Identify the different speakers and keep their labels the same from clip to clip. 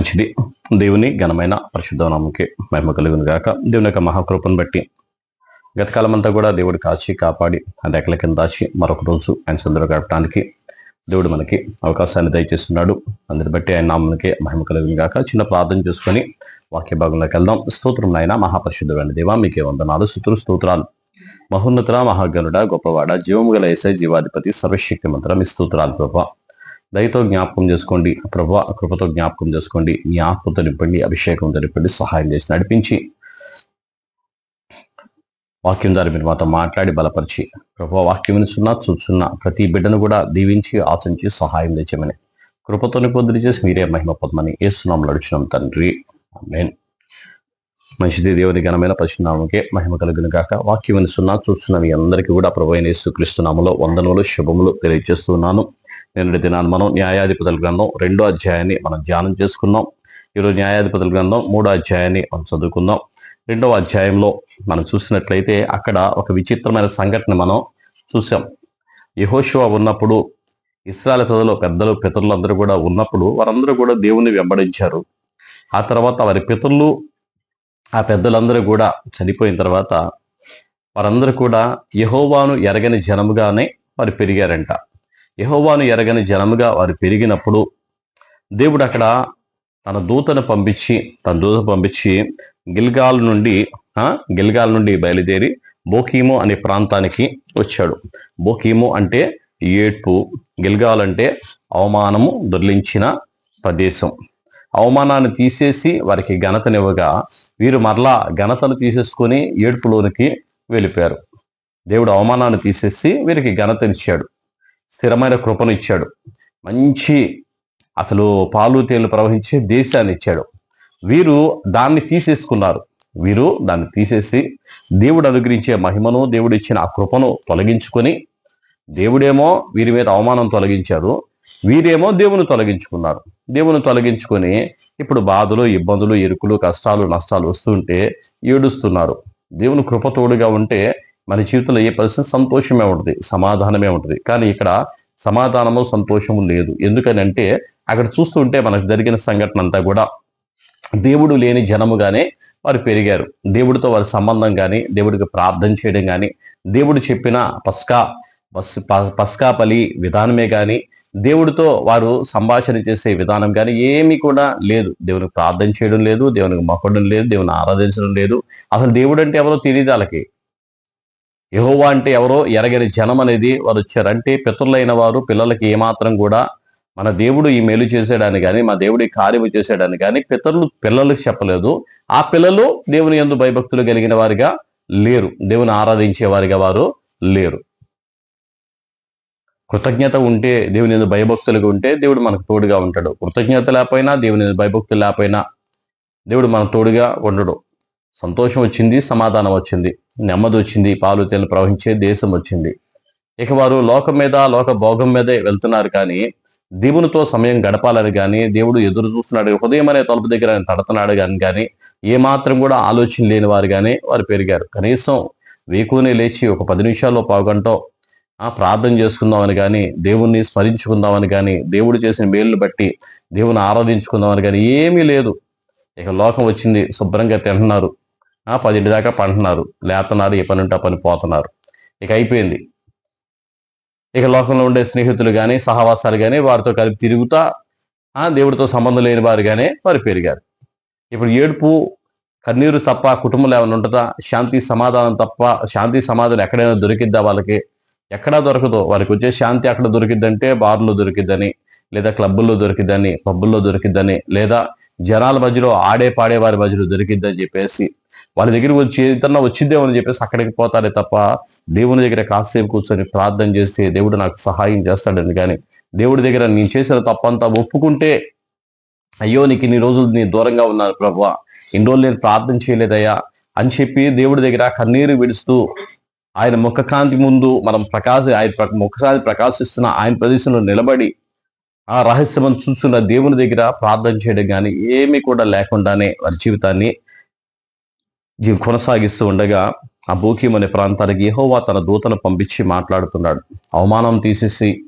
Speaker 1: మంచిది. దేవుని ఘనమైన పరిశుద్ధనామకి మహిమ కలుగును గాక. దేవుని యొక్క మహాకృపను బట్టి గతకాలం అంతా కూడా దేవుడు కాచి కాపాడి ఆ రెక్కల కింద దాచి మరొక రోజు ఆయన సందర్భ గడపడానికి దేవుడు మనకి అవకాశాన్ని దయచేస్తున్నాడు. అందుని బట్టి ఆయన నామకే మహిమ కలుగును గాక. చిన్న ప్రార్థన చేసుకొని వాక్య భాగంలోకి వెళ్దాం. స్తోత్రం నాయన మహాపరిశుద్ధమైన దేవా మీకే వందనాలు. సుతులు స్తోత్రాలు. మహోన్నతుల మహాగనుడ గొప్పవాడ జీవము గల ఏసై జీవాధిపతి సర్వశక్తి మంత్రం ఈ స్తోత్రాలు ప్రభావ దయతో జ్ఞాపకం చేసుకోండి. ప్రభా కృపతో జ్ఞాపకం చేసుకోండి. జ్ఞాపకంతో నింపండి. అభిషేకంతో నింపండి. సహాయం చేసి నడిపించి వాక్యం ద్వారా మీరు మాతో మాట్లాడి బలపరిచి ప్రభా వాక్యం వినుచున్నా చూస్తున్న ప్రతి బిడ్డను కూడా దీవించి ఆశించి సహాయం తెచ్చమని కృపతో నిపొద్దులు చేసి మీరే మహిమ పొందమని ఏసునాం నడుచున్నాం తండ్రి. ఆమేన్. మంచిది దేవుని ఘనమైన పరిశునామకే మహిమ కలుగును కాక వాక్యం వినుచున్నా చూస్తున్న మీ అందరికీ కూడా ప్రభు అయిన యేసుక్రీస్తు నామములో వందనములు శుభములు తెలియజేస్తున్నాను. నిన్నటి దినాన్ని మనం న్యాయాధిపతుల గ్రంథం రెండో అధ్యాయాన్ని మనం ధ్యానం చేసుకున్నాం ఈరోజు న్యాయాధిపతుల గ్రంథం మూడో అధ్యాయాన్ని మనం చదువుకుందాం. రెండవ అధ్యాయంలో మనం చూసినట్లయితే అక్కడ ఒక విచిత్రమైన సంఘటన మనం చూసాం యహోశివ ఉన్నప్పుడు ఇస్రాయల్ ప్రజలు పెద్దలు పితరులందరూ కూడా ఉన్నప్పుడు వారందరూ కూడా దేవుని వెంబడించారు. ఆ తర్వాత వారి పితరులు ఆ పెద్దలందరూ కూడా చనిపోయిన తర్వాత వారందరూ కూడా యహోవాను ఎరగని జనముగానే వారు పెరిగారంట. యహోవాను ఎరగని జనముగా వారు పెరిగినప్పుడు దేవుడు అక్కడ తన దూతను పంపించి తన దూత పంపించి గిల్గాల్ నుండి గిల్గాల్ నుండి బయలుదేరి బోకీము అనే ప్రాంతానికి వచ్చాడు. బోకీము అంటే ఏడ్పు గిల్గాల్ అంటే అవమానము దొర్లించిన ప్రదేశం. అవమానాన్ని తీసేసి వారికి ఘనతనివ్వగా వీరు మరలా ఘనతను తీసేసుకొని ఏడుపులోనికి వెళ్ళిపోయారు. దేవుడు అవమానాన్ని తీసేసి వీరికి ఘనతనిచ్చాడు. స్థిరమైన కృపను ఇచ్చాడు. మంచి అసలు పాలు తేలు ప్రవహించే దేశాన్ని ఇచ్చాడు. వీరు దాన్ని తీసేసుకున్నారు. వీరు దాన్ని తీసేసి దేవుడు అనుగ్రహించే మహిమను దేవుడు ఇచ్చిన ఆ కృపను తొలగించుకొని దేవుడేమో వీరి మీద అవమానం తొలగించారు. వీరేమో దేవుని తొలగించుకున్నారు. దేవుని తొలగించుకొని ఇప్పుడు బాధలు ఇబ్బందులు ఇరుకులు కష్టాలు నష్టాలు వస్తుంటే ఏడుస్తున్నారు. దేవుని కృప తోడుగా ఉంటే మన జీవితంలో ఏ పరిస్థితి సంతోషమే ఉంటుంది సమాధానమే ఉంటుంది కానీ ఇక్కడ సమాధానము సంతోషము లేదు. ఎందుకనంటే అక్కడ చూస్తుంటే మనకు జరిగిన సంఘటన అంతా కూడా దేవుడు లేని జనముగానే వారు పెరిగారు. దేవుడితో వారి సంబంధం కానీ దేవుడికి ప్రార్థన చేయడం కానీ దేవుడు చెప్పిన పస్కా పస్ ప- పస్కా పలి విధానమే కానీ దేవుడితో వారు సంభాషణ చేసే విధానం కానీ ఏమీ కూడా లేదు. దేవునికి ప్రార్థన చేయడం లేదు దేవునికి మొక్కడం లేదు దేవుని ఆరాధించడం లేదు. అసలు దేవుడు అంటే ఎవరో తెలియదు వాళ్ళకి. యహోవా అంటే ఎవరో? ఎరగని జనం అనేది వారు వచ్చారంటే పితరులైన వారు పిల్లలకి ఏమాత్రం కూడా మన దేవుడు ఈ మేలు చేసాడని కానీ మా దేవుడు ఈ కార్యము చేసాడని కానీ పితరులు పిల్లలకు చెప్పలేదు. ఆ పిల్లలు దేవుని ఎందు భయభక్తులు కలిగిన వారిగా లేరు. దేవుని ఆరాధించే వారిగా వారు లేరు. కృతజ్ఞత ఉంటే దేవుని ఎందు భయభక్తులుగా ఉంటే దేవుడు మనకు తోడుగా ఉంటాడు. కృతజ్ఞత లేకపోయినా దేవుని ఎందు భయభక్తులు లేకపోయినా దేవుడు మన తోడుగా ఉండడు. సంతోషం వచ్చింది సమాధానం వచ్చింది. నెమ్మది వచ్చింది పాలు తేలు ప్రవహించే దేశం వచ్చింది. ఇక వారు లోకం మీద లోక భోగం మీదే వెళ్తున్నారు కానీ దేవునితో సమయం గడపాలని కానీ దేవుడు ఎదురు చూస్తున్నాడు హృదయం అనే తలుపు దగ్గర ఆయన తడుతున్నాడు కానీ కానీ ఏమాత్రం కూడా ఆలోచన లేని వారు కానీ వారు పెరిగారు. కనీసం వేకునే లేచి ఒక పది నిమిషాల్లో పావుగంటో ఆ ప్రార్థన చేసుకుందామని కానీ దేవుణ్ణి స్మరించుకుందామని కానీ దేవుడు చేసిన మేలును బట్టి దేవుని ఆరాధించుకుందామని కానీ ఏమీ లేదు. ఇక లోకం వచ్చింది శుభ్రంగా తింటున్నారు. పదింటి దాకా పంటున్నారు. లేతున్నారు ఏ పని ఉంటే పని పోతున్నారు. ఇక అయిపోయింది. ఇక లోకంలో ఉండే స్నేహితులు కానీ సహవాసాలు కానీ వారితో కలిపి తిరుగుతా ఆ దేవుడితో సంబంధం లేని వారు కానీ వారు పెరిగారు ఇప్పుడు ఏడుపు కన్నీరు తప్ప కుటుంబంలో ఏమైనా ఉంటుందా? శాంతి సమాధానం తప్ప శాంతి సమాధానం ఎక్కడైనా దొరికిద్దా వాళ్ళకి? ఎక్కడా దొరకదు. వారికి వచ్చే శాంతి ఎక్కడ దొరికిద్దంటే బార్లో దొరికిద్దని లేదా క్లబ్బుల్లో దొరికిద్దని పబ్బుల్లో దొరికిద్దని లేదా జనాల మధ్యలో ఆడే పాడే వారి మధ్యలో దొరికిద్దని చెప్పేసి వాళ్ళ దగ్గరికి వచ్చి ఏదన్నా వచ్చిందేమో అని చెప్పేసి అక్కడికి పోతారే తప్ప దేవుని దగ్గర కాసేపు కూర్చొని ప్రార్థన చేస్తే దేవుడు నాకు సహాయం చేస్తాడని కానీ దేవుడి దగ్గర నేను చేసిన తప్పంతా ఒప్పుకుంటే అయ్యో నీకు ఇన్ని రోజులు నీ దూరంగా ఉన్నాను ప్రభు ఇన్ని రోజులు నేను ప్రార్థన చేయలేదయ్యా అని చెప్పి దేవుడి దగ్గర కన్నీరు విడుస్తూ ఆయన ముఖకాంతి ముందు మనం ప్రకాశ ఆయన ప్ర- ముఖకాంతి ప్రకాశిస్తున్న ఆయన ప్రదేశంలో నిలబడి ఆ రహస్యం చూస్తున్న దేవుని దగ్గర ప్రార్థన చేయడం కానీ ఏమీ కూడా లేకుండానే వారి జీవితాన్ని కొనసాగిస్తూ ఉండగా ఆ బోకీం అనే ప్రాంతానికి యెహోవా తన దూతను పంపించి మాట్లాడుతున్నాడు. అవమానం తీసేసి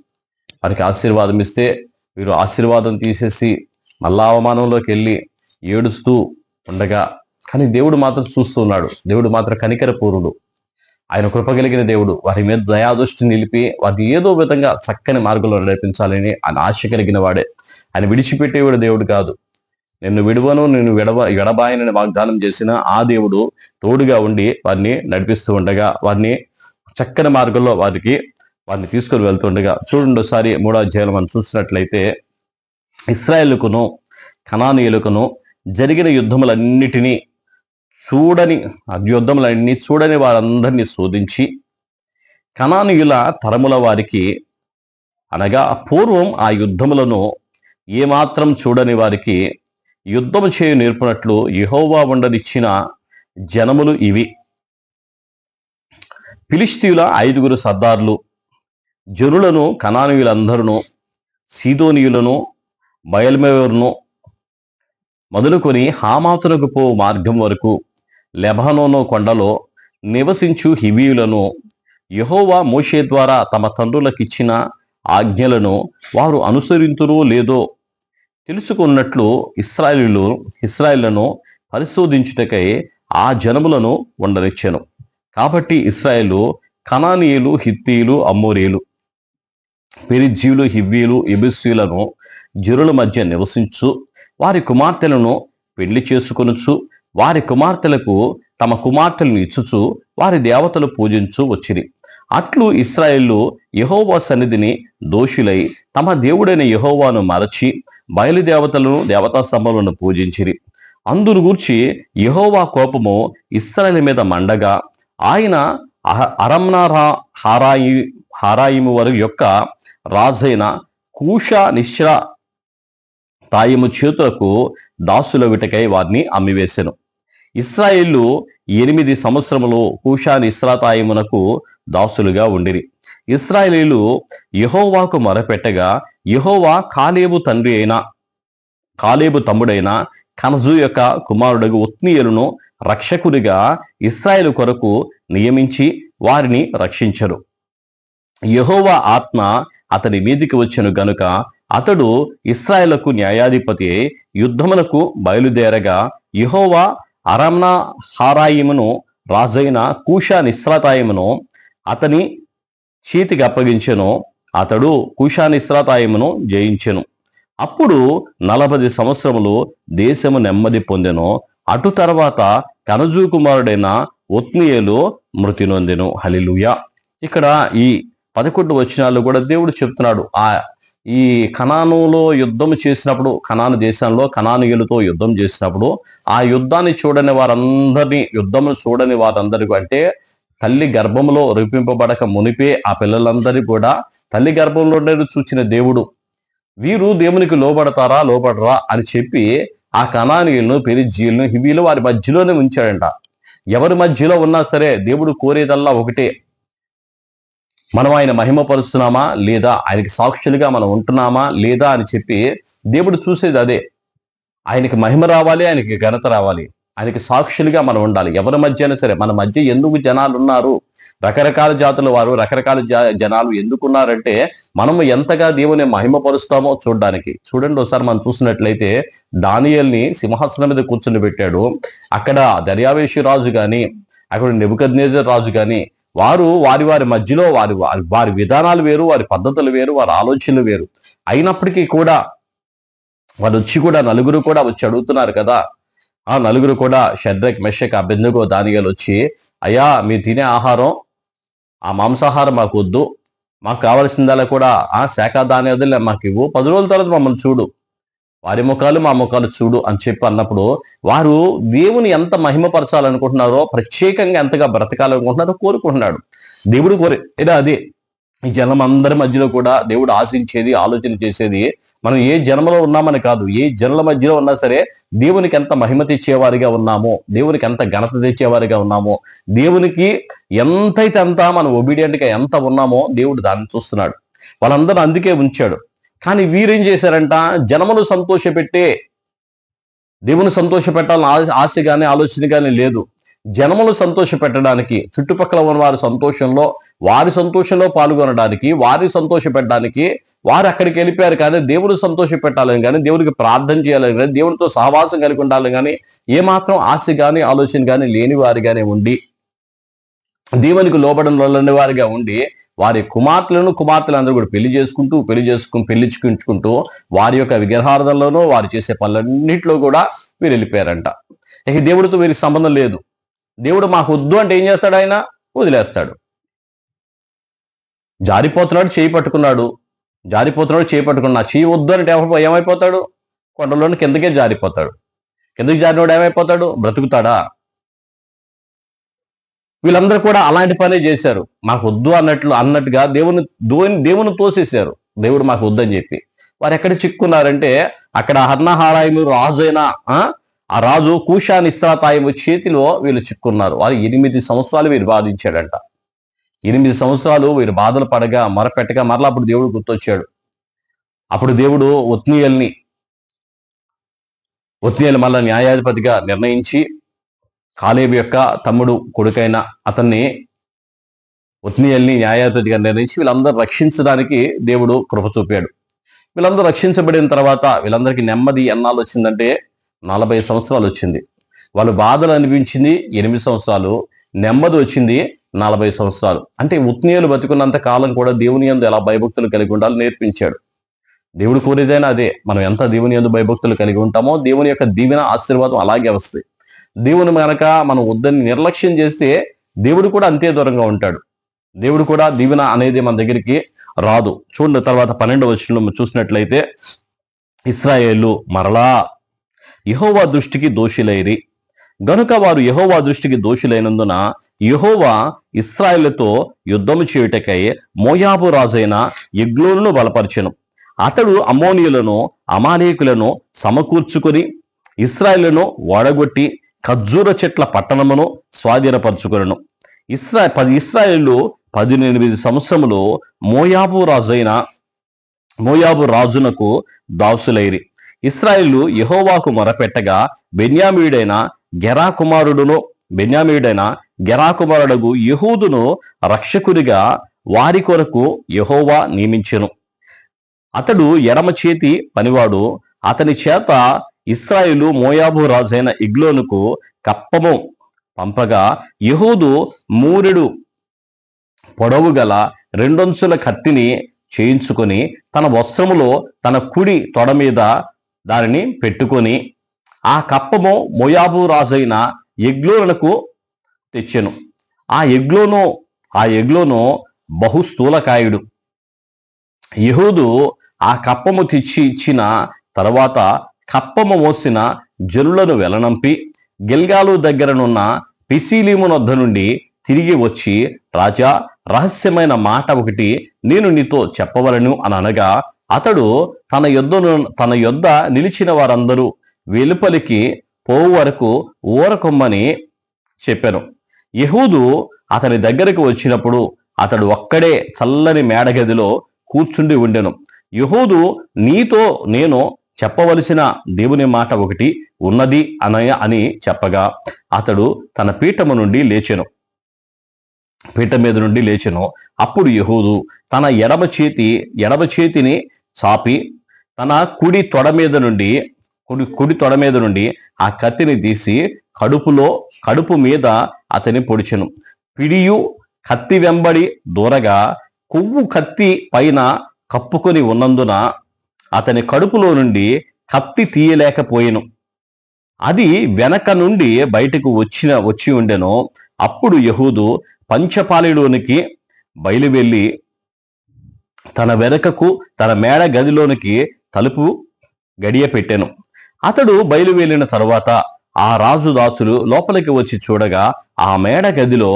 Speaker 1: వారికి ఆశీర్వాదం ఇస్తే వీరు ఆశీర్వాదం తీసేసి మళ్ళా అవమానంలోకి వెళ్ళి ఏడుస్తూ ఉండగా కానీ దేవుడు మాత్రం చూస్తూ ఉన్నాడు. దేవుడు మాత్రం కనికర పూరుడు ఆయన కృప కలిగిన దేవుడు. వారి మీద దయాదృష్టి నిలిపి వారిని ఏదో విధంగా చక్కని మార్గంలో నడిపించాలని ఆయన ఆశ కలిగిన వాడే. ఆయన విడిచిపెట్టేవాడు దేవుడు కాదు. నిన్ను విడువను నిన్ను విడవ విడబాయనని వాగ్దానం చేసిన ఆ దేవుడు తోడుగా ఉండి వారిని నడిపిస్తూ ఉండగా వారిని చక్కని మార్గంలో వారికి వారిని తీసుకుని వెళ్తుండగా చూడండి ఒకసారి మూడో అధ్యాయంలో మనం చూసినట్లయితే ఇస్రాయేలుకును కనానీయులకును జరిగిన యుద్ధములన్నిటినీ చూడని ఆ యుద్ధములన్నీ చూడని వారందరినీ శోధించి కనానీయుల తరముల వారికి అనగా పూర్వం ఆ యుద్ధములను ఏమాత్రం చూడని వారికి యుద్ధము చేయు నేర్పునట్లు యహోవా ఉండనిచ్చిన జనములు ఇవి. ఫిలిస్తీయుల ఐదుగురు సర్దార్లు జనులను కనానీయులందరూ సీదోనీయులను బయల్మెవరును మొదలుకొని హామాతునకు పో మార్గం వరకు లెబానోను కొండలో నివసించు హివీయులను యహోవా మోషే ద్వారా తమ తండ్రులకిచ్చిన ఆజ్ఞలను వారు అనుసరింతురో లేదో తెలుసుకున్నట్లు ఇస్రాయేలు ఇస్రాయిలను పరిశోధించుటకై ఆ జనములను ఉండనిచ్చాను కాబట్టి ఇస్రాయేలు కనానీయులు హిత్తీయులు అమ్మోరీయులు పెరిజీవులు హివ్వీలు ఎబిస్సీలను జరుల మధ్య నివసించు వారి కుమార్తెలను పెళ్ళి చేసుకొనుచు వారి కుమార్తెలకు తమ కుమార్తెలను ఇచ్చుచు వారి దేవతలు పూజించు వచ్చిరి. అట్లు ఇస్రాయేళ్ళు యహోవా సన్నిధిని దోషులై తమ దేవుడైన యహోవాను మరచి బయలుదేవతలను దేవతా స్తంభములను పూజించిరి. అందును గూర్చి యహోవా కోపము ఇస్రాయేల్ మీద మండగా ఆయన అహ- అరమ్నారా హారాయి హారాయిము వారి యొక్క రాజైన కూష నిశ్ర తాయము చేతులకు దాసుల విటకై వారిని అమ్మివేశెను ఇస్రాయిల్లు ఎనిమిది సంవత్సరములు కూషాన్ ఇస్రాతాయమునకు దాసులుగా ఉండిరి. ఇస్రాయేలీలు యహోవాకు మొరపెట్టగా యహోవా కాలేబు తండ్రి అయిన కాలేబు తమ్ముడైన కనజు యొక్క కుమారుడగు ఉత్నీయులను రక్షకుడిగా ఇస్రాయేలు కొరకు నియమించి వారిని రక్షించరు. యహోవా ఆత్మ అతని మీదికి వచ్చెను గనుక అతడు ఇస్రాయేలకు న్యాయాధిపతి యుద్ధములకు బయలుదేరగా యహోవా అరమ్నా హారాయిమును రాజైన కూషా నిస్రాతాయిమును అతని చేతికి అప్పగించెను. అతడు కూషా నిస్రాతాయిమును జయించెను. అప్పుడు నలభై సంవత్సరములు దేశము నెమ్మది పొందెను. అటు తర్వాత కనజూ కుమారుడైన ఒత్నియేలు మృతి నొందెను. హలిలుయ ఇక్కడ ఈ పదకొండు వచనాలు కూడా దేవుడు చెప్తున్నాడు. ఆ ఈ కణానులో యుద్ధం చేసినప్పుడు కణాను దేశంలో కణానుయులతో యుద్ధం చేసినప్పుడు ఆ యుద్ధాన్ని చూడని వారందరినీ యుద్ధమును చూడని వారందరికీ అంటే తల్లి గర్భంలో రూపింపబడక మునిపే ఆ పిల్లలందరినీ కూడా తల్లి గర్భంలోనే చూచిన దేవుడు. వీరు దేవునికి లోబడతారా లోబడరా అని చెప్పి ఆ కణానీయులను పెరిజీలను హివీలు వారి మధ్యలోనే ఉంచాడంట. ఎవరి మధ్యలో ఉన్నా సరే దేవుడు కోరేదల్లా ఒకటే మనం ఆయన మహిమపరుస్తున్నామా లేదా ఆయనకి సాక్షులుగా మనం ఉంటున్నామా లేదా అని చెప్పి దేవుడు చూసేది అదే. ఆయనకి మహిమ రావాలి ఆయనకి ఘనత రావాలి. ఆయనకి సాక్షులుగా మనం ఉండాలి. ఎవరి మధ్య అయినా సరే మన మధ్య ఎందుకు జనాలు ఉన్నారు? రకరకాల జాతుల వారు రకరకాల జా- జనాలు ఎందుకున్నారంటే మనం ఎంతగా దేవుని మహిమపరుస్తామో చూడడానికి. చూడండి ఒకసారి మనం చూసినట్లయితే దానియల్ని సింహాసనం మీద కూర్చుని పెట్టాడు. అక్కడ దర్యావేషి రాజు కానీ అక్కడ నెబుకద్నేజర్ రాజు కానీ వారు వారి వారి మధ్యలో వారి వారి వారి విధానాలు వేరు వారి పద్ధతులు వేరు వారి ఆలోచనలు వేరు. అయినప్పటికీ కూడా వాళ్ళు వచ్చి కూడా నలుగురు కూడా వచ్చి అడుగుతున్నారు కదా. ఆ నలుగురు కూడా షడ్రక్ మెషక్ అభ్యందుగో దానిగలు వచ్చి అయ్యా మీరు తినే ఆహారం ఆ మాంసాహారం మాకు వద్దు. మాకు కావాల్సిందల్లా కూడా ఆ శాఖ ధాన్యాదులే మాకు ఇవ్వు. పది రోజుల తర్వాత మమ్మల్ని చూడు. వారి ముఖాలు మా ముఖాలు చూడు అని చెప్పి అన్నప్పుడు వారు దేవుని ఎంత మహిమపరచాలనుకుంటున్నారో ప్రత్యేకంగా ఎంతగా బ్రతకాలనుకుంటున్నారో కోరుకుంటున్నాడు. దేవుడు కోరే ఏదో అదే. ఈ జనం అందరి మధ్యలో కూడా దేవుడు ఆశించేది ఆలోచన చేసేది మనం ఏ జన్మలో ఉన్నామని కాదు ఏ జనుల మధ్యలో ఉన్నా సరే దేవునికి ఎంత మహిమ తెచ్చేవారిగా ఉన్నామో దేవునికి ఎంత ఘనత తెచ్చేవారిగా ఉన్నామో దేవునికి ఎంతైతే అంత మనం ఒబీడియంట్గా ఎంత ఉన్నామో దేవుడు దాన్ని చూస్తున్నాడు. వాళ్ళందరూ అందుకే ఉంచాడు. కానీ వీరేం చేశారంట? జనమును సంతోషపెట్టే దేవుని సంతోష పెట్టాలని ఆశ కానీ ఆలోచన కానీ లేదు. జనములు సంతోష పెట్టడానికి చుట్టుపక్కల ఉన్న వారి సంతోషంలో వారి సంతోషంలో పాల్గొనడానికి వారి సంతోష పెట్టడానికి వారు అక్కడికి వెళ్ళిపోయారు కానీ దేవుడు సంతోష పెట్టాలని కానీ దేవుడికి ప్రార్థన చేయాలని కానీ దేవుడితో సహవాసం కలిగి ఉండాలని కానీ ఏమాత్రం ఆశ కానీ ఆలోచన కానీ లేని వారిగానే ఉండి దేవునికి లోబడిన వారిగా ఉండి వారి కుమార్తెలను కుమార్తెలందరూ కూడా పెళ్ళి చేసుకుంటూ పెళ్ళి చేసుకుని పెళ్ళించుకుంటూ వారి యొక్క విగ్రహార్థంలోనూ వారు చేసే పనులన్నింటిలో కూడా వీరు వెళ్ళిపోయారంట. ఇక దేవుడితో వీరికి సంబంధం లేదు. దేవుడు మాకు వద్దు అంటే ఏం చేస్తాడు ఆయన? వదిలేస్తాడు. జారిపోతున్నాడు చేయి పట్టుకున్నాడు. జారిపోతున్నాడు చేయి పట్టుకున్నా చేయి వద్దు అంటే ఏమైపోతాడు? కొండలోని కిందకే జారిపోతాడు. కిందకి జారినోడు ఏమైపోతాడు? బ్రతుకుతాడా? వీళ్ళందరూ కూడా అలాంటి పనే చేశారు. మాకు వద్దు అన్నట్లు అన్నట్టుగా దేవుని దేవుని దేవుని తోసేశారు. దేవుడు మాకు వద్దని చెప్పి. వారు ఎక్కడ చిక్కున్నారంటే అక్కడ హర్ణహారాయము రాజైనా ఆ ఆ రాజు కూషాన్ ఇస్రాతాయము చేతిలో వీళ్ళు చిక్కున్నారు. వారు ఎనిమిది సంవత్సరాలు వీరు బాధించాడంట. ఎనిమిది సంవత్సరాలు వీరు బాధలు పడగా మరపెట్టగా మరలా అప్పుడు దేవుడు గుర్తొచ్చాడు. అప్పుడు దేవుడు ఒత్నీయల్ని ఒత్నీయలు మళ్ళా న్యాయాధిపతిగా నిర్ణయించి కాలేబు యొక్క తమ్ముడు కొడుకైన అతన్ని ఉత్నీయల్ని న్యాయాధిపతిగా నిర్ణయించి వీళ్ళందరూ రక్షించడానికి దేవుడు కృప చూపాడు. వీళ్ళందరూ రక్షించబడిన తర్వాత వీళ్ళందరికీ నెమ్మది ఎన్నాళ్ళు వచ్చిందంటే నలభై సంవత్సరాలు వచ్చింది. వాళ్ళు బాధలు అనిపించింది ఎనిమిది సంవత్సరాలు నెమ్మది వచ్చింది నలభై సంవత్సరాలు. అంటే ఉత్నీయులు బతుకున్నంత కాలం కూడా దేవుని యందు ఎలా భయభక్తులు కలిగి ఉండాలో నేర్పించాడు. దేవుడు కోరేదైనా అదే మనం ఎంత దేవుని యందు భయభక్తులు కలిగి ఉంటామో దేవుని యొక్క దీవెన ఆశీర్వాదం అలాగే వస్తాయి. దేవుని కనుక మనం వద్దని నిర్లక్ష్యం చేస్తే దేవుడు కూడా అంతే దూరంగా ఉంటాడు. దేవుడు కూడా దీవెన అనేది మన దగ్గరికి రాదు. చూడండి తర్వాత పన్నెండు వచ్చిన చూసినట్లయితే ఇస్రాయేలు మరలా యహోవా దృష్టికి దోషులైరి. గనుక వారు యహోవా దృష్టికి దోషులైనందున యహోవా ఇస్రాయిల్తో యుద్ధము చేయుటకై మోయాబు రాజైన ఎగ్లోను బలపరచెను. అతడు అమోనియులను అమానేకులను సమకూర్చుకొని ఇస్రాయేలును ఓడగొట్టి ఖజ్జూర చెట్ల పట్టణమును స్వాధీనపరచుకొనను. ఇస్రా పది ఇస్రాయేలు పదినెనిమిది సంవత్సరములు మోయాబు రాజైన మోయాబు రాజునకు దాసులైరి. ఇస్రాయిలు యహోవాకు మొరపెట్టగా బెన్యామీయుడైన గెరా కుమారుడును బెన్యామీయుడైన గెరా కుమారుడగు యహూదును రక్షకుడిగా వారి కొరకు యహోవా నియమించెను. అతడు ఎడమ చేతి పనివాడు అతని చేత ఇస్రాయిలు మోయాబు రాజైన ఇగ్లోనుకు కప్పము పంపగా యహూదు మూరెడు పొడవు గల రెండొంచుల కత్తిని చేయించుకొని తన వస్త్రములో తన కుడి తొడ మీద దానిని పెట్టుకొని ఆ కప్పము మోయాబు రాజైన ఎగ్లోనులకు తెచ్చెను. ఆ ఎగ్లోను ఆ ఎగ్లోను బహు స్థూలకాయుడు. యహూదు ఆ కప్పము తెచ్చి ఇచ్చిన తర్వాత కప్పము మోసిన జనులను వెలనంపి గిల్గాలు దగ్గరనున్న పిసీలీమునొద్ద నుండి తిరిగి వచ్చి రాజా రహస్యమైన మాట ఒకటి నేను నీతో చెప్పవలను అని అనగా అతడు తన యొద్దను తన యొద్ద నిలిచిన వారందరూ వెలుపలికి పోవు వరకు ఊరకొమ్మని చెప్పాను. యహూదు అతని దగ్గరకు వచ్చినప్పుడు అతడు ఒక్కడే చల్లని మేడగదిలో కూర్చుండి ఉండెను. యహూదు నీతో నేను చెప్పవలసిన దేవుని మాట ఒకటి ఉన్నది అనయ అని చెప్పగా అతడు తన పీఠము నుండి లేచెను. పీఠ మీద నుండి లేచెను. అప్పుడు యహూదు తన ఎడమ చేతి ఎడమ చేతిని చాపి తన కుడి తొడ మీద నుండి కుడి కుడి తొడ మీద నుండి ఆ కత్తిని తీసి కడుపులో కడుపు మీద అతని పొడిచెను. పిడియు కత్తి వెంబడి దూరగా కొవ్వు కత్తి పైన కప్పుకొని ఉన్నందున అతని కడుపులో నుండి కత్తి తీయలేకపోయెను. అది వెనక నుండి బయటకు వచ్చిన వచ్చి ఉండెను. అప్పుడు యహూదు పంచపాలిలోనికి బయలువెళ్ళి తన వెనకకు తన మేడ గదిలోనికి తలుపు గడియ పెట్టాను అతడు బయలువెళ్ళిన తరువాత ఆ రాజు దాసులు లోపలికి వచ్చి చూడగా ఆ మేడ గదిలో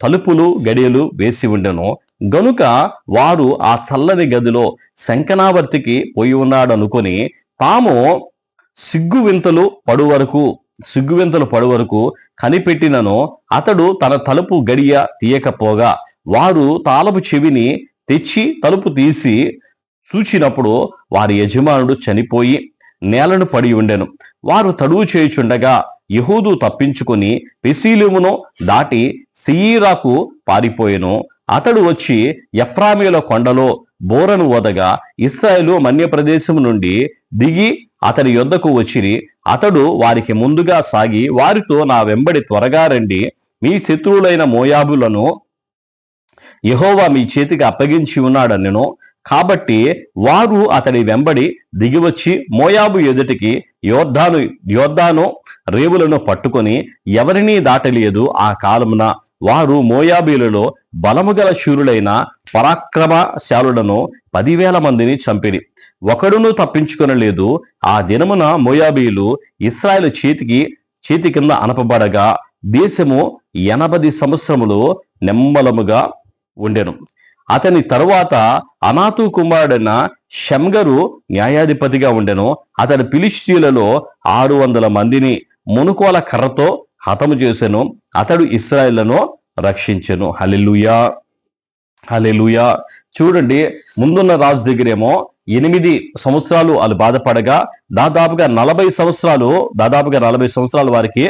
Speaker 1: తలుపులు గడియలు వేసి ఉండెను. గనుక వారు ఆ చల్లని గదిలో శంకనావర్తికి పోయి ఉన్నాడనుకొని తాము సిగ్గు వింతలు పడు వరకు సిగ్గు వింతలు పడు వరకు కనిపెట్టినను అతడు తన తలుపు గడియ తీయకపోగా వారు తాళపు చెవిని తెచ్చి తలుపు తీసి చూచినప్పుడు వారి యజమానుడు చనిపోయి నేలను పడి ఉండెను. వారు తడువు చేయుచుండగా యహూదు తప్పించుకుని పెసీలుమును దాటి సియీరాకు పారిపోయెను. అతడు వచ్చి ఎఫ్రామీల కొండలో బోరను ఓదగా ఇస్రాయేలు మన్య ప్రదేశం నుండి దిగి అతని యొద్దకు వచ్చిరి. అతడు వారికి ముందుగా సాగి వారితో నా వెంబడి త్వరగా రండి. మీ శత్రువులైన మోయాబులను యహోవా మీ చేతికి అప్పగించి ఉన్నాడనెను. కాబట్టి వారు అతడి వెంబడి దిగివచ్చి మోయాబు ఎదుటికి యోద్ధాను యోద్ధాను రేవులను పట్టుకొని ఎవరినీ దాటలేదు ఆ కాలమున. వారు మోయాబీలలో బలముగల శూరులైన పరాక్రమశాలులను పదివేల మందిని చంపిరి. ఒకడును తప్పించుకొనలేదు. ఆ దినమున మోయాబీలు ఇస్రాయేల్ చేతికి చేతి కింద అనపబడగా దేశము ఎనభది సంవత్సరములు నెమ్మలముగా ఉండెను. అతని తరువాత అనాతు కుమారుడైన షంగరు న్యాయాధిపతిగా ఉండెను. అతడు పిలిస్తీలలో ఆరు వందల మందిని మునుకోల కర్రతో హతము చేసెను అతడు ఇస్రాయేళ్ళను రక్షించెను. హలెలుయా హలెలుయా చూడండి ముందున్న రాజు దగ్గరేమో ఎనిమిది సంవత్సరాలు వాళ్ళు బాధపడగా దాదాపుగా నలభై సంవత్సరాలు దాదాపుగా నలభై సంవత్సరాల వారికి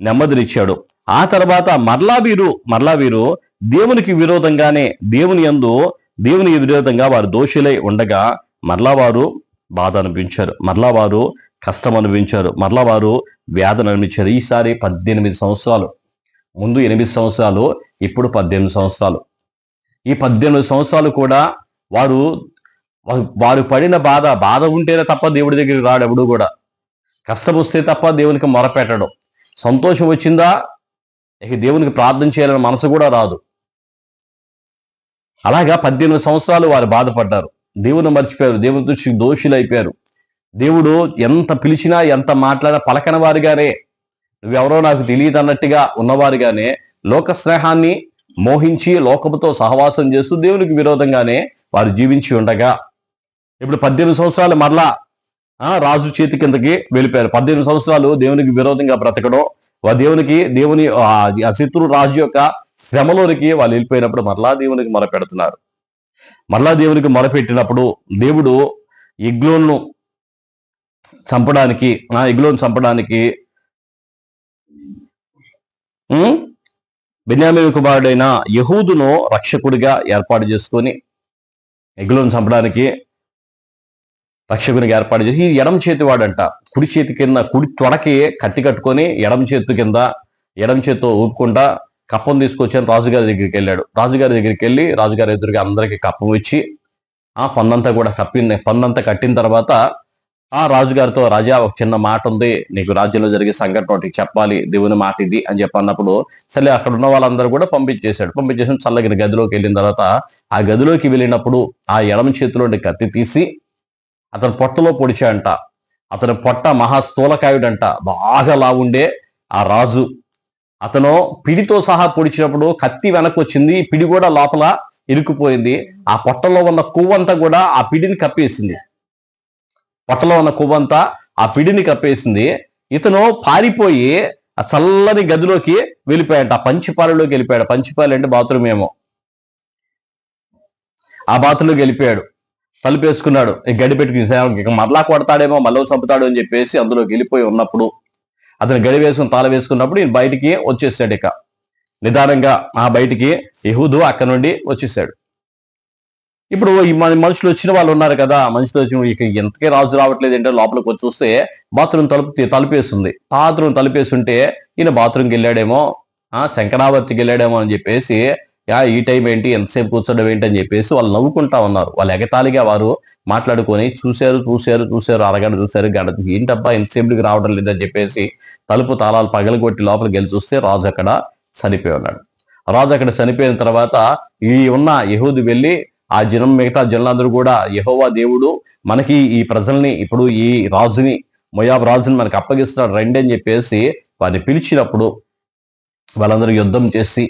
Speaker 1: నెమ్మదినిచ్చాడు ఆ తర్వాత మరలా వీరు మరలా వీరు దేవునికి విరోధంగానే దేవుని యందు దేవుని విరోధంగా వారు దోషులై ఉండగా మరలా వారు బాధ అనిపించారు మరలా వారు కష్టం అనుభవించారు మరలా వారు వ్యాధన అనుభవించారు ఈసారి పద్దెనిమిది సంవత్సరాలు. ముందు ఎనిమిది సంవత్సరాలు ఇప్పుడు పద్దెనిమిది సంవత్సరాలు. ఈ పద్దెనిమిది సంవత్సరాలు కూడా వారు వారు పడిన బాధ బాధ ఉంటేనే తప్ప దేవుడి దగ్గరికి రాడు ఎవడు కూడా. కష్టం వస్తే తప్ప దేవునికి మొరపెట్టడం. సంతోషం వచ్చిందా? ఇక దేవునికి ప్రార్థన చేయాలని మనసు కూడా రాదు. అలాగా పద్దెనిమిది సంవత్సరాలు వారు బాధపడ్డారు. దేవుని మర్చిపోయారు. దేవుని దృష్టికి దోషులు అయిపోయారు దేవుడు ఎంత పిలిచినా ఎంత మాట్లాడినా పలకన వారిగానే నువ్వెవరో నాకు తెలియదు అన్నట్టుగా ఉన్నవారుగానే లోక స్నేహాన్ని మోహించి లోకముతో సహవాసం చేస్తూ దేవునికి విరోధంగానే వారు జీవించి ఉండగా ఇప్పుడు పద్దెనిమిది సంవత్సరాలు మరలా రాజు చేతి కిందకి వెళ్ళిపోయారు. పద్దెనిమిది సంవత్సరాలు దేవునికి విరోధంగా బ్రతకడం దేవునికి దేవుని ఆ, శత్రు రాజు యొక్క శ్రమలోనికి వాళ్ళు వెళ్ళిపోయినప్పుడు మరలా దేవునికి మొరపెడుతున్నారు. మరలా దేవునికి మొరపెట్టినప్పుడు దేవుడు ఎగ్లోన్ను చంపడానికి ఆ ఎగులోని చంపడానికి. బెన్యామిన్ కుమారుడైన యహూదును రక్షకుడిగా ఏర్పాటు చేసుకొని ఎగులను చంపడానికి రక్షకునికి ఏర్పాటు చేసి ఈ ఎడమ చేతి వాడంట. కుడి చేతి కింద కుడి తొడకి కత్తి కట్టుకొని ఎడమ చేతి కింద ఎడమ చేతితో ఊపుకుంటా కప్పం తీసుకొచ్చాను రాజుగారి దగ్గరికి వెళ్ళాడు. రాజుగారి దగ్గరికి వెళ్ళి రాజుగారి ఎదురుగా అందరికి కప్పం ఇచ్చి ఆ పన్నంతా కూడా కప్పింది పన్నంతా కట్టిన తర్వాత ఆ రాజుగారితో రాజా ఒక చిన్న మాట ఉంది నీకు రాజ్యంలో జరిగే సంఘటన ఒకటి చెప్పాలి. దేవుని మాట ఇది అని చెప్పి అన్నప్పుడు సరే అక్కడ ఉన్న వాళ్ళందరూ కూడా పంపించేశాడు. పంపించేసి చల్లగిన గదిలోకి వెళ్ళిన తర్వాత ఆ గదిలోకి వెళ్ళినప్పుడు ఆ ఎడమ చేతిలోని కత్తి తీసి అతను పొట్టలో పొడిచాడంట. అతని పొట్ట మహాస్థూలకాయుడంట బాగా లావుండే ఆ రాజు. అతను పిడితో సహా పొడిచినప్పుడు కత్తి వెనక్కి వచ్చింది పిడి కూడా లోపల ఇరుక్కుపోయింది. ఆ పొట్టలో ఉన్న కొవ్వంతా కూడా ఆ పిడిని కప్పేసింది. పొట్టలో ఉన్న కొవ్వంతా ఆ పిడిని కప్పేసింది. ఇతను పారిపోయి ఆ చల్లని గదిలోకి వెళ్ళిపోయాడు ఆ పంచిపాలలోకి వెళ్ళిపోయాడు. పంచిపాలు అంటే బాత్రూమ్ ఏమో. ఆ బాత్రూంలోకి వెళ్ళిపోయాడు. తలుపేసుకున్నాడు ఈ గడి పెట్టుకుని ఇక మరలా కొడతాడేమో మళ్ళీ చంపుతాడు అని చెప్పేసి అందులోకి వెళ్ళిపోయి ఉన్నప్పుడు అతను గడి వేసుకుని తాళ వేసుకున్నప్పుడు ఈయన బయటికి వచ్చేసాడు ఇక. నిదానంగా ఆ బయటికి యహూదు అక్కడ నుండి వచ్చేసాడు. ఇప్పుడు ఈ మనుషులు వచ్చిన వాళ్ళు ఉన్నారు కదా మనుషులు వచ్చిన ఇక ఎంతకే రాజు రావట్లేదు అంటే లోపలికి వచ్చి చూస్తే బాత్రూమ్ తలుపు తలుపేస్తుంది. బాత్రూమ్ తలుపేస్తుంటే ఈయన బాత్రూమ్కి వెళ్ళాడేమో ఆ శంకరావర్తికి వెళ్ళాడేమో అని చెప్పేసి యా ఈ టైం ఏంటి ఎంతసేపు కూర్చోడం ఏంటి అని చెప్పేసి వాళ్ళు నవ్వుకుంటా ఉన్నారు. వాళ్ళు ఎగతాళిగా వారు మాట్లాడుకొని చూశారు చూశారు చూశారు అరగంట చూశారు గంట ఏంటబ్బా ఎంతసేపుకి రావడం లేదని చెప్పేసి తలుపు తాళాలు పగలగొట్టి లోపలికి వెళ్ళి చూస్తే రాజు అక్కడ చనిపోయి ఉన్నాడు. రాజు అక్కడ చనిపోయిన తర్వాత ఈ ఉన్న యహూది వెళ్ళి ఆ జనం మిగతా జనులందరూ కూడా యహోవా దేవుడు మనకి ఈ ప్రజల్ని ఇప్పుడు ఈ రాజుని మొయాబ్ రాజుని మనకి అప్పగిస్తున్నాడు రండి అని చెప్పేసి వారిని పిలిచినప్పుడు వాళ్ళందరూ యుద్ధం చేసి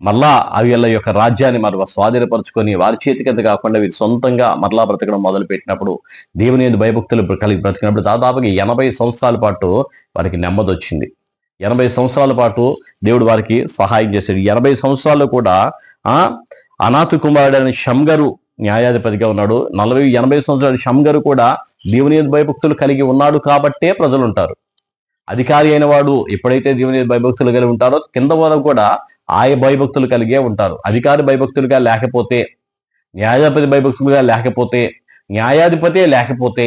Speaker 1: మళ్ళా అవి వీళ్ళ యొక్క రాజ్యాన్ని మరి స్వాధీనపరుచుకొని వారి చేతి కింద కాకుండా వీరు సొంతంగా మరలా బ్రతకడం మొదలు పెట్టినప్పుడు దేవుని భయభక్తులు కలిగి బ్రతికినప్పుడు దాదాపుగా ఎనభై సంవత్సరాల పాటు వారికి నెమ్మది వచ్చింది ఎనభై సంవత్సరాల పాటు దేవుడు వారికి సహాయం చేశాడు. ఎనభై సంవత్సరాల్లో కూడా ఆ అనాథ కుమారుడైన షంగరు న్యాయాధిపతిగా ఉన్నాడు. నలభై ఎనభై సంవత్సరాల షంగరు కూడా దేవుని భయభక్తులు కలిగి ఉన్నాడు కాబట్టే ప్రజలు ఉంటారు అధికారి అయిన వాడు ఎప్పుడైతే దేవుని భయభక్తులు కలిగి ఉంటారో కింద వారు కూడా ఆయన భయభక్తులు కలిగే ఉంటారు. అధికారి భయభక్తులుగా లేకపోతే న్యాయాధిపతి భయభక్తులుగా లేకపోతే న్యాయాధిపతే లేకపోతే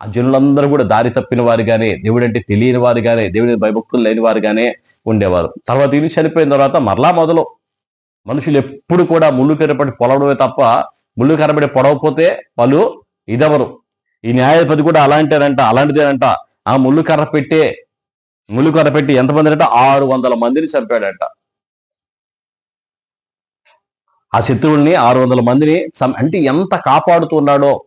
Speaker 1: ఆ జనులందరూ కూడా దారి తప్పిన వారుగానే దేవుడంటే తెలియని వారిగానే దేవుని భయభక్తులు లేని కానీ ఉండేవారు. తర్వాత ఇది చనిపోయిన తర్వాత మరలా మొదలు మనుషులు ఎప్పుడు కూడా ముళ్ళు కనబడి పొలవడమే తప్ప ముళ్ళు కనబడి పొడవపోతే పలు ఇదెవరు. ఈ న్యాయాధిపతి కూడా అలాంటిదంట అలాంటిదేనంట. ఆ ముళ్ళు కర్ర పెట్టే ముళ్ళు కర్ర పెట్టి ఎంతమంది అంటే ఆరు వందల మందిని చంపాడంట. ఆ శత్రువుల్ని ఆరు వందల మందిని సం- అంటే ఎంత కాపాడుతున్నాడో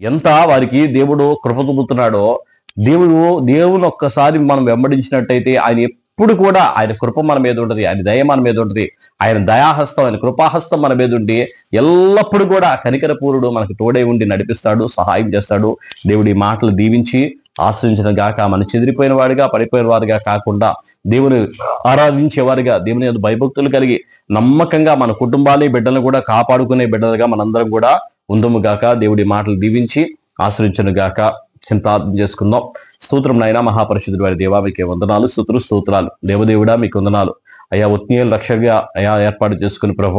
Speaker 1: ఎంత వారికి దేవుడు కృప చూపుతున్నాడో దేవుడు దేవుని ఒక్కసారి మనం వెంబడించినట్టయితే ఆయన ఎప్పుడు కూడా ఆయన కృప మన మీద ఉంటుంది ఆయన దయ మన మీద ఉంటుంది ఆయన దయాహస్తం ఆయన కృపాహస్తం మన మీద ఉండి ఎల్లప్పుడూ కూడా కనికరపూరుడు మనకు తోడే ఉండి నడిపిస్తాడు సహాయం చేస్తాడు. దేవుడి మాటలు దీవించి ఆశ్రయించిన గాక మన చెదిరిపోయిన వాడిగా పడిపోయిన వారిగా కాకుండా దేవుని ఆరాధించేవారిగా దేవుని యందు భయభక్తులు కలిగి నమ్మకంగా మన కుటుంబాన్ని బిడ్డలను కూడా కాపాడుకునే బిడ్డలుగా మనందరం కూడా ఉందము గాక. దేవుడి మాటలు దీవించి ఆశ్రయించను గాక. చిన్న ప్రార్థన చేసుకుందాం. స్తోత్రం నాయన మహాపరిషుద్ధుడు వారి దేవా మీకే వందనాలు స్తోత్రు స్తోత్రాలు. దేవదేవుడా మీకు వందనాలు. అయా ఉత్నీయులు రక్షగా అయా ఏర్పాటు చేసుకుని ప్రభు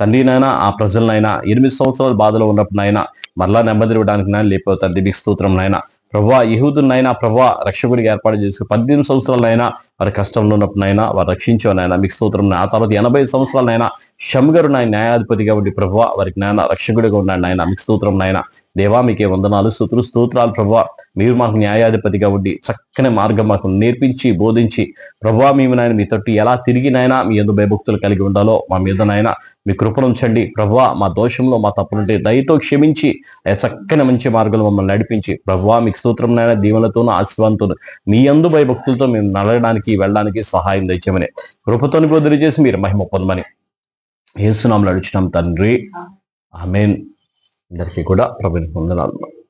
Speaker 1: తండ్రి ఆ ప్రజలనైనా ఎనిమిది సంవత్సరాల బాధలో ఉన్నప్పుడు నాయన మరలా నెమ్మదివ్వడానికి నాయన లేకపోతే తండ్రి మీకు స్తోత్రం నాయన. ప్రభా యహూదునైనా ప్రభా రక్షకుడికి ఏర్పాటు చేసుకుని పద్దెనిమిది సంవత్సరాలైనా వారి కష్టంలో ఉన్నప్పుడైనా వారు రక్షించేవారైనా మీకు స్తోత్రం ఆ తర్వాత ఎనభై సంవత్సరాలైనా షమ్గరు నాయన న్యాయాధిపతిగా ఉండి ప్రభా వారికి నాయన రక్షకుడిగా ఉన్నాడు నాయన మీకు స్తోత్రం నాయన. దేవా మీకే వందనాలు స్తోత్రు స్తోత్రాలు ప్రభా. మీరు మాకు న్యాయాధిపతిగా ఉండి చక్కని మార్గం మాకు నేర్పించి బోధించి ప్రభా మేము నాయన మీ తట్టు ఎలా తిరిగి నాయన మీ ఎందు భయభక్తులు కలిగి ఉండాలో మా మీద నాయన మీ కృపను ఉంచండి. ప్రభా మా దోషంలో మా తప్పులుంటే దయతో క్షమించి చక్కని మంచి మార్గంలో మమ్మల్ని నడిపించి ప్రభా మీకు స్తోత్రం నాయన దీవులతోనూ ఆశీర్వాదంతో మీ అందు భయభక్తులతో మేము నడవడానికి వెళ్ళడానికి సహాయం తెచ్చామని కృపతోని బొద్దులు చేసి మీరు మహిమ పొందమని. ఏసునాం నడిచినాం తండ్రి. ఆమెన్. అందరికీ కూడా ప్రభుత్వ వందనాలు.